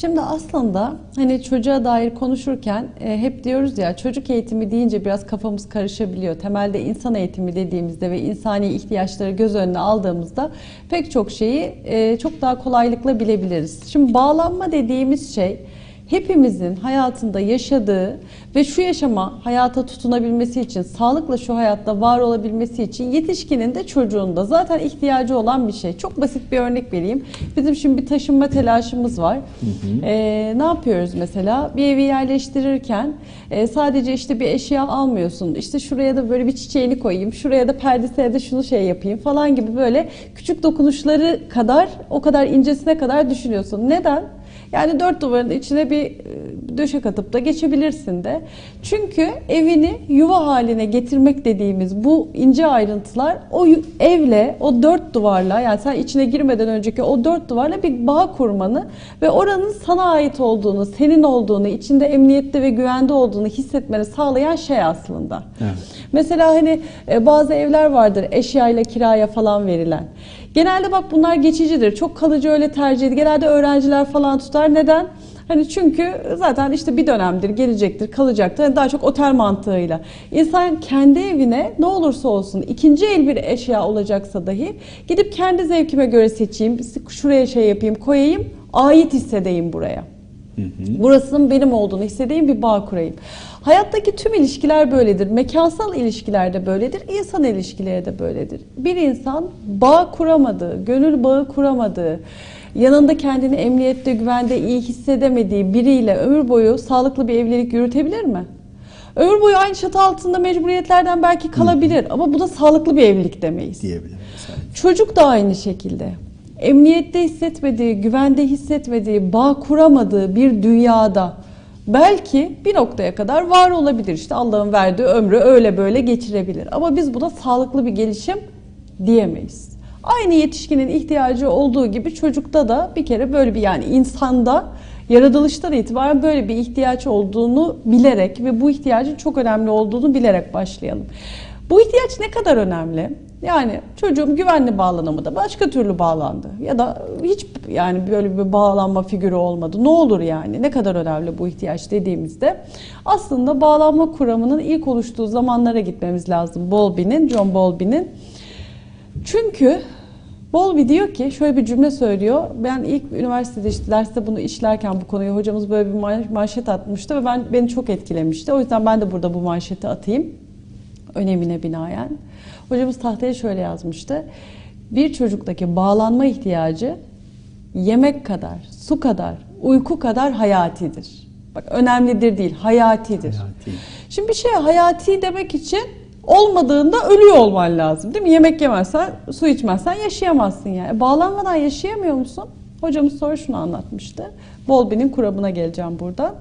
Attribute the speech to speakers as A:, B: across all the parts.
A: Şimdi aslında hani çocuğa dair konuşurken e, hep diyoruz ya çocuk eğitimi deyince biraz kafamız karışabiliyor. Temelde insan eğitimi dediğimizde ve insani ihtiyaçları göz önüne aldığımızda pek çok şeyi e, çok daha kolaylıkla bilebiliriz. Şimdi bağlanma dediğimiz şey hepimizin hayatında yaşadığı ve şu yaşama hayata tutunabilmesi için, sağlıkla şu hayatta var olabilmesi için yetişkinin de çocuğun da zaten ihtiyacı olan bir şey. Çok basit bir örnek vereyim. Bizim şimdi bir taşınma telaşımız var. Ee, ne yapıyoruz mesela? Bir evi yerleştirirken e, sadece işte bir eşya almıyorsun. İşte şuraya da böyle bir çiçeğini koyayım, şuraya da perdesine de şunu şey yapayım falan gibi böyle küçük dokunuşları kadar o kadar incesine kadar düşünüyorsun. Neden? Yani dört duvarın içine bir e, döşek atıp da geçebilirsin de. Çünkü evini yuva haline getirmek dediğimiz bu ince ayrıntılar o evle, o dört duvarla yani sen içine girmeden önceki o dört duvarla bir bağ kurmanı ve oranın sana ait olduğunu, senin olduğunu, içinde emniyette ve güvende olduğunu hissetmeni sağlayan şey aslında.
B: Evet.
A: Mesela hani e, bazı evler vardır eşyayla kiraya falan verilen. Genelde bak bunlar geçicidir. Çok kalıcı öyle tercih edilir. Genelde öğrenciler falan tutar. Neden? Hani çünkü zaten işte bir dönemdir, gelecektir, kalacaktır. Hani daha çok otel mantığıyla. İnsan kendi evine ne olursa olsun ikinci el bir eşya olacaksa dahi gidip kendi zevkime göre seçeyim, şuraya şey yapayım, koyayım, ait hissedeyim buraya. Burasının benim olduğunu hissedeyim, bir bağ kurayım. Hayattaki tüm ilişkiler böyledir. Mekansal ilişkiler de böyledir, insan ilişkileri de böyledir. Bir insan bağ kuramadığı, gönül bağı kuramadığı, yanında kendini emniyette, güvende iyi hissedemediği biriyle ömür boyu sağlıklı bir evlilik yürütebilir mi? Ömür boyu aynı çatı altında mecburiyetlerden belki kalabilir ama bu da sağlıklı bir evlilik demeyiz.
B: diyebiliriz.
A: Çocuk da aynı şekilde. Emniyette hissetmediği, güvende hissetmediği, bağ kuramadığı bir dünyada belki bir noktaya kadar var olabilir. İşte Allah'ın verdiği ömrü öyle böyle geçirebilir. Ama biz buna sağlıklı bir gelişim diyemeyiz. Aynı yetişkinin ihtiyacı olduğu gibi çocukta da bir kere böyle bir yani insanda yaratılıştan itibaren böyle bir ihtiyaç olduğunu bilerek ve bu ihtiyacın çok önemli olduğunu bilerek başlayalım. Bu ihtiyaç ne kadar önemli? Yani çocuğum güvenli bağlanamadı, başka türlü bağlandı ya da hiç yani böyle bir bağlanma figürü olmadı. Ne olur yani? Ne kadar önemli bu ihtiyaç dediğimizde aslında bağlanma kuramının ilk oluştuğu zamanlara gitmemiz lazım. Bowlby'nin, John Bowlby'nin. Çünkü Bowlby diyor ki şöyle bir cümle söylüyor. Ben ilk üniversitede işte derste bunu işlerken bu konuyu hocamız böyle bir man- manşet atmıştı ve ben beni çok etkilemişti. O yüzden ben de burada bu manşeti atayım önemine binaen. Hocamız tahtaya şöyle yazmıştı. Bir çocuktaki bağlanma ihtiyacı yemek kadar, su kadar, uyku kadar hayatidir. Bak önemlidir değil, hayatidir.
B: Hayati.
A: Şimdi bir şeye hayati demek için olmadığında ölüyor olman lazım değil mi? Yemek yemezsen, su içmezsen yaşayamazsın yani. Bağlanmadan yaşayamıyor musun? Hocamız sonra şunu anlatmıştı. Bowlby'nin kuramına geleceğim buradan.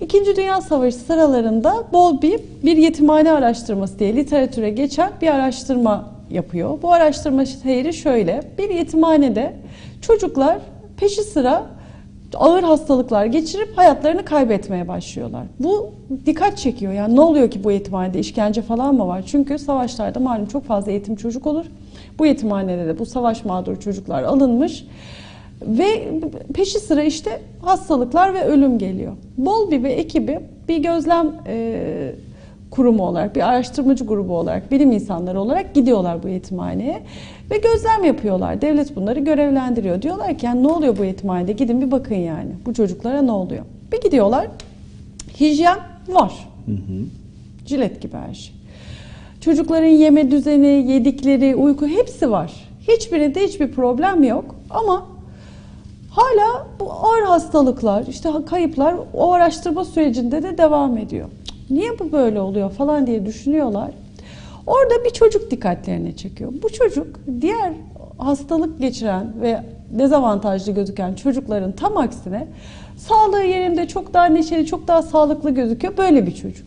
A: İkinci Dünya Savaşı sıralarında Bowlby bir yetimhane araştırması diye literatüre geçen bir araştırma yapıyor. Bu araştırma seyri şöyle. Bir yetimhanede çocuklar peşi sıra ağır hastalıklar geçirip hayatlarını kaybetmeye başlıyorlar. Bu dikkat çekiyor. Yani ne oluyor ki bu yetimhanede işkence falan mı var? Çünkü savaşlarda malum çok fazla yetim çocuk olur. Bu yetimhanede de bu savaş mağduru çocuklar alınmış. Ve peşi sıra işte hastalıklar ve ölüm geliyor. Bolby ve ekibi bir gözlem e, kurumu olarak, bir araştırmacı grubu olarak, bilim insanları olarak gidiyorlar bu yetimhaneye ve gözlem yapıyorlar. Devlet bunları görevlendiriyor. Diyorlar ki yani ne oluyor bu yetimhanede? Gidin bir bakın yani. Bu çocuklara ne oluyor? Bir gidiyorlar. Hijyen var. Cilet gibi her şey. Çocukların yeme düzeni, yedikleri, uyku hepsi var. Hiçbirinde hiçbir problem yok ama hala bu ağır hastalıklar, işte kayıplar o araştırma sürecinde de devam ediyor. Niye bu böyle oluyor falan diye düşünüyorlar. Orada bir çocuk dikkatlerini çekiyor. Bu çocuk diğer hastalık geçiren ve dezavantajlı gözüken çocukların tam aksine sağlığı yerinde çok daha neşeli, çok daha sağlıklı gözüküyor. Böyle bir çocuk.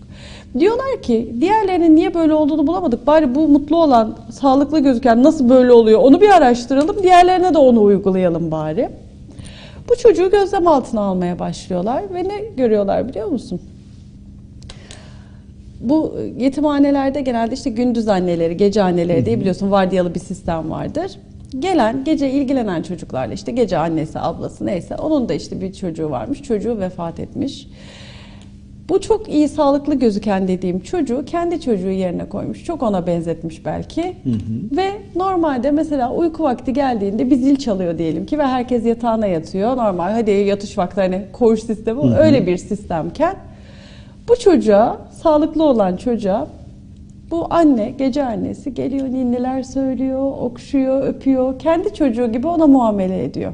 A: Diyorlar ki diğerlerinin niye böyle olduğunu bulamadık. Bari bu mutlu olan, sağlıklı gözüken nasıl böyle oluyor onu bir araştıralım. Diğerlerine de onu uygulayalım bari. Bu çocuğu gözlem altına almaya başlıyorlar ve ne görüyorlar biliyor musun? Bu yetimhanelerde genelde işte gündüz anneleri, gece anneleri diye biliyorsun vardiyalı bir sistem vardır. gelen gece ilgilenen çocuklarla işte gece annesi ablası neyse onun da işte bir çocuğu varmış çocuğu vefat etmiş. Bu çok iyi sağlıklı gözüken dediğim çocuğu kendi çocuğu yerine koymuş. Çok ona benzetmiş belki. Ve normalde mesela uyku vakti geldiğinde bir zil çalıyor diyelim ki ve herkes yatağına yatıyor. Normal hadi yatış vakti hani koğuş sistemi öyle bir sistemken bu çocuğa sağlıklı olan çocuğa bu anne, gece annesi geliyor ninniler söylüyor, okşuyor, öpüyor. Kendi çocuğu gibi ona muamele ediyor.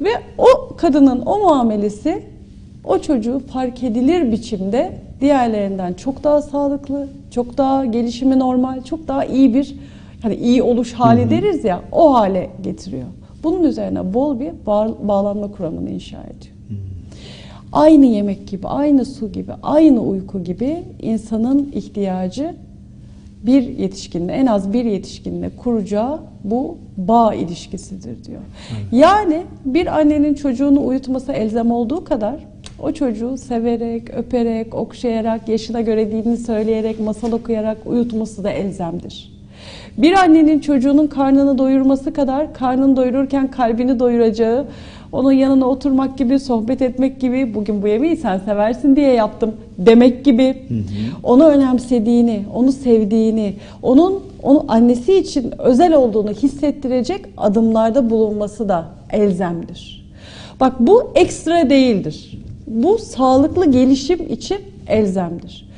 A: Ve o kadının o muamelesi o çocuğu fark edilir biçimde diğerlerinden çok daha sağlıklı, çok daha gelişimi normal, çok daha iyi bir hani iyi oluş hali deriz ya o hale getiriyor. Bunun üzerine bol bir bağ- bağlanma kuramını inşa ediyor. Aynı yemek gibi, aynı su gibi, aynı uyku gibi insanın ihtiyacı bir yetişkinle, en az bir yetişkinle kuracağı bu bağ ilişkisidir diyor. Yani bir annenin çocuğunu uyutması elzem olduğu kadar o çocuğu severek, öperek, okşayarak, yaşına göre dinini söyleyerek, masal okuyarak uyutması da elzemdir. Bir annenin çocuğunun karnını doyurması kadar karnını doyururken kalbini doyuracağı, onun yanına oturmak gibi, sohbet etmek gibi, bugün bu yemeği sen seversin diye yaptım demek gibi, onu önemsediğini, onu sevdiğini, onun onu annesi için özel olduğunu hissettirecek adımlarda bulunması da elzemdir. Bak bu ekstra değildir. Bu sağlıklı gelişim için elzemdir.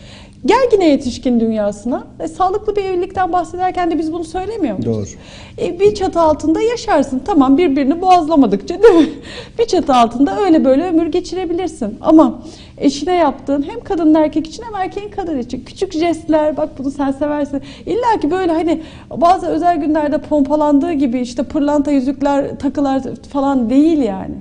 A: Gel yine yetişkin dünyasına. E, sağlıklı bir evlilikten bahsederken de biz bunu söylemiyor muyuz?
B: Doğru.
A: E, bir çatı altında yaşarsın. Tamam birbirini boğazlamadıkça değil mi? Bir çatı altında öyle böyle ömür geçirebilirsin. Ama eşine yaptığın hem kadın erkek için hem erkeğin kadın için küçük jestler bak bunu sen seversin. İlla ki böyle hani bazı özel günlerde pompalandığı gibi işte pırlanta yüzükler takılar falan değil yani.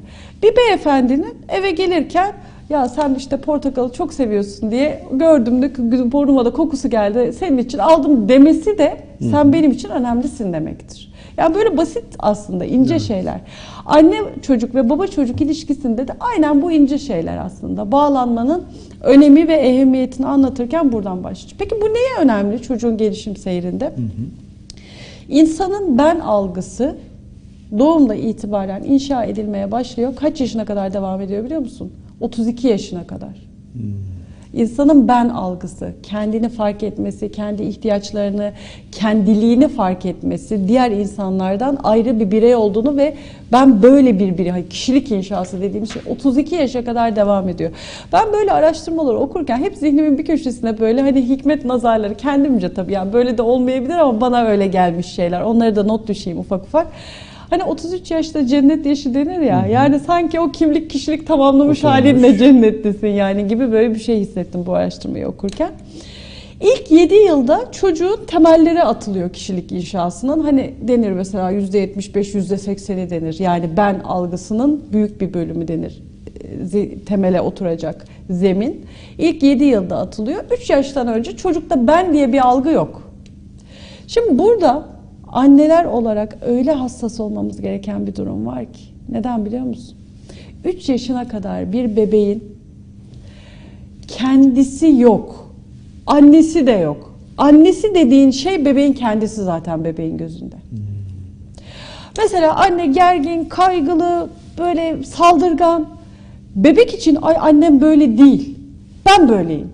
A: Bir beyefendinin eve gelirken ya sen işte portakalı çok seviyorsun diye gördüm de burnuma da kokusu geldi senin için aldım demesi de sen benim için önemlisin demektir. Yani böyle basit aslında ince şeyler. Anne çocuk ve baba çocuk ilişkisinde de aynen bu ince şeyler aslında. Bağlanmanın önemi ve ehemmiyetini anlatırken buradan başlayacağım. Peki bu neye önemli çocuğun gelişim seyrinde? İnsanın ben algısı doğumda itibaren inşa edilmeye başlıyor. Kaç yaşına kadar devam ediyor biliyor musun? 32 yaşına kadar. İnsanın ben algısı, kendini fark etmesi, kendi ihtiyaçlarını, kendiliğini fark etmesi, diğer insanlardan ayrı bir birey olduğunu ve ben böyle bir birey, kişilik inşası dediğim şey 32 yaşa kadar devam ediyor. Ben böyle araştırmaları okurken hep zihnimin bir köşesinde böyle hani hikmet nazarları kendimce tabii yani böyle de olmayabilir ama bana öyle gelmiş şeyler. Onları da not düşeyim ufak ufak. Hani 33 yaşta cennet yaşı denir ya. Yani sanki o kimlik kişilik tamamlamış
B: Oturmuş.
A: halinle cennettesin yani gibi böyle bir şey hissettim bu araştırmayı okurken. İlk 7 yılda çocuğun temelleri atılıyor kişilik inşasının. Hani denir mesela %75, %80'i denir. Yani ben algısının büyük bir bölümü denir. E, ze- Temele oturacak zemin. İlk 7 yılda atılıyor. 3 yaştan önce çocukta ben diye bir algı yok. Şimdi burada anneler olarak öyle hassas olmamız gereken bir durum var ki. Neden biliyor musun? 3 yaşına kadar bir bebeğin kendisi yok. Annesi de yok. Annesi dediğin şey bebeğin kendisi zaten bebeğin gözünde. Mesela anne gergin, kaygılı, böyle saldırgan. Bebek için ay annem böyle değil. Ben böyleyim.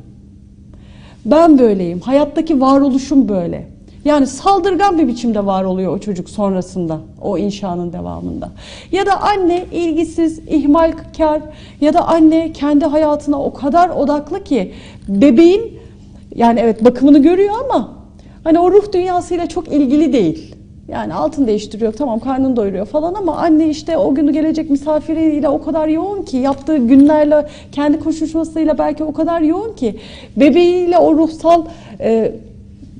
A: Ben böyleyim. Hayattaki varoluşum böyle. Yani saldırgan bir biçimde var oluyor o çocuk sonrasında, o inşanın devamında. Ya da anne ilgisiz, ihmalkar ya da anne kendi hayatına o kadar odaklı ki bebeğin yani evet bakımını görüyor ama hani o ruh dünyasıyla çok ilgili değil. Yani altın değiştiriyor, tamam karnını doyuruyor falan ama anne işte o günü gelecek misafiriyle o kadar yoğun ki yaptığı günlerle kendi koşuşmasıyla belki o kadar yoğun ki bebeğiyle o ruhsal e,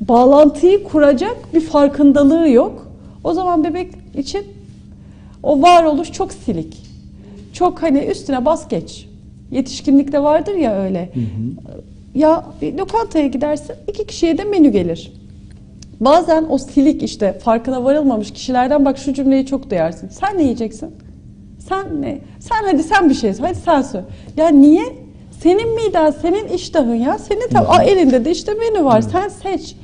A: bağlantıyı kuracak bir farkındalığı yok. O zaman bebek için o varoluş çok silik. Çok hani üstüne bas geç. Yetişkinlikte vardır ya öyle. Ya bir lokantaya gidersin iki kişiye de menü gelir. Bazen o silik işte farkına varılmamış kişilerden bak şu cümleyi çok duyarsın. Sen ne yiyeceksin? Sen ne? Sen hadi sen bir şey söyle. Hadi sen söyle. Ya niye? Senin miden, senin iştahın ya. Senin tam elinde de işte menü var. Sen seç.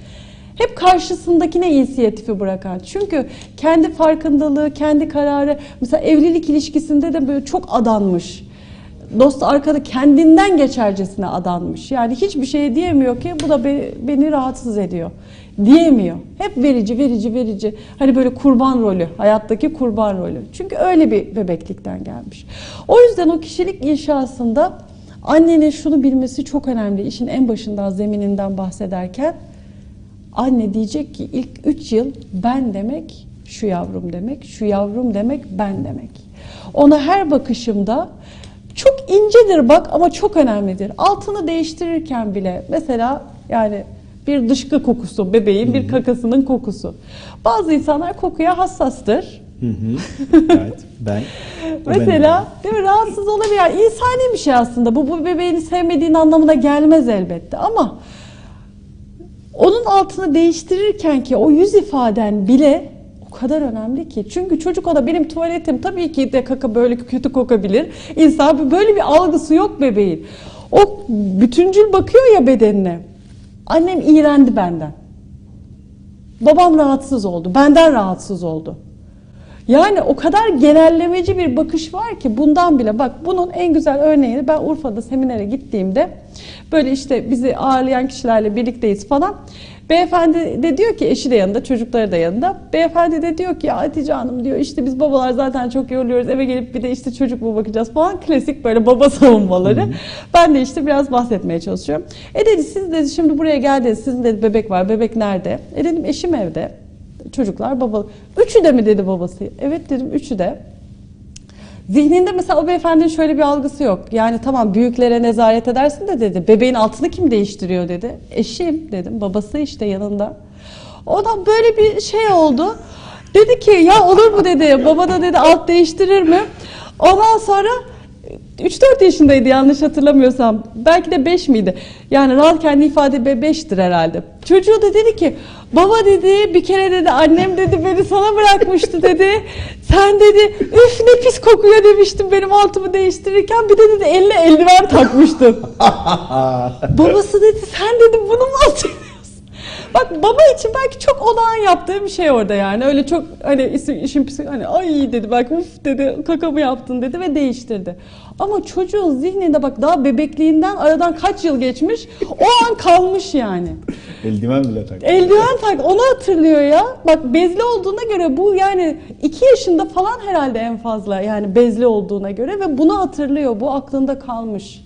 A: Hep karşısındakine inisiyatifi bırakan. Çünkü kendi farkındalığı, kendi kararı mesela evlilik ilişkisinde de böyle çok adanmış. Dost arkada kendinden geçercesine adanmış. Yani hiçbir şey diyemiyor ki bu da beni, beni rahatsız ediyor. Diyemiyor. Hep verici, verici, verici. Hani böyle kurban rolü, hayattaki kurban rolü. Çünkü öyle bir bebeklikten gelmiş. O yüzden o kişilik inşasında annenin şunu bilmesi çok önemli. İşin en başından, zemininden bahsederken Anne diyecek ki ilk 3 yıl ben demek şu yavrum demek, şu yavrum demek ben demek. Ona her bakışımda çok incedir bak ama çok önemlidir. Altını değiştirirken bile mesela yani bir dışkı kokusu bebeğin bir kakasının kokusu. Bazı insanlar kokuya hassastır.
B: Hı hı. Evet. Ben.
A: Mesela değil mi rahatsız olabilir. Yani insani bir şey aslında. Bu, bu bebeğini sevmediğin anlamına gelmez elbette ama onun altını değiştirirken ki o yüz ifaden bile o kadar önemli ki. Çünkü çocuk o da benim tuvaletim tabii ki de kaka böyle kötü kokabilir. İnsan böyle bir algısı yok bebeğin. O bütüncül bakıyor ya bedenine. Annem iğrendi benden. Babam rahatsız oldu. Benden rahatsız oldu. Yani o kadar genellemeci bir bakış var ki bundan bile bak bunun en güzel örneğini ben Urfa'da seminere gittiğimde böyle işte bizi ağırlayan kişilerle birlikteyiz falan. Beyefendi de diyor ki eşi de yanında çocukları da yanında. Beyefendi de diyor ki ya Hatice Hanım diyor işte biz babalar zaten çok yoruluyoruz eve gelip bir de işte çocuk mu bakacağız falan klasik böyle baba savunmaları. Ben de işte biraz bahsetmeye çalışıyorum. E dedi siz dedi şimdi buraya geldiniz sizin dedi bebek var bebek nerede? E dedim eşim evde çocuklar baba. Üçü de mi dedi babası? Evet dedim üçü de. Zihninde mesela o beyefendinin şöyle bir algısı yok. Yani tamam büyüklere nezaret edersin de dedi. Bebeğin altını kim değiştiriyor dedi. Eşim dedim. Babası işte yanında. Ondan böyle bir şey oldu. Dedi ki ya olur mu dedi. Baba da dedi alt değiştirir mi? Ondan sonra 3-4 yaşındaydı yanlış hatırlamıyorsam. Belki de 5 miydi? Yani rahat kendi ifade 5'tir herhalde. Çocuğu da dedi ki baba dedi bir kere dedi annem dedi beni sana bırakmıştı dedi. Sen dedi üf ne pis kokuyor demiştim benim altımı değiştirirken bir de dedi eline eldiven takmıştın. Babası dedi sen dedi bunu mu hatırlıyorsun? Bak baba için belki çok olağan yaptığı bir şey orada yani. Öyle çok hani işin, işin pisi hani ay dedi belki uf dedi kakamı yaptın dedi ve değiştirdi. Ama çocuğun zihninde bak daha bebekliğinden aradan kaç yıl geçmiş o an kalmış yani.
B: Eldiven bile tak.
A: Eldiven tak onu hatırlıyor ya. Bak bezli olduğuna göre bu yani 2 yaşında falan herhalde en fazla yani bezli olduğuna göre ve bunu hatırlıyor. Bu aklında kalmış.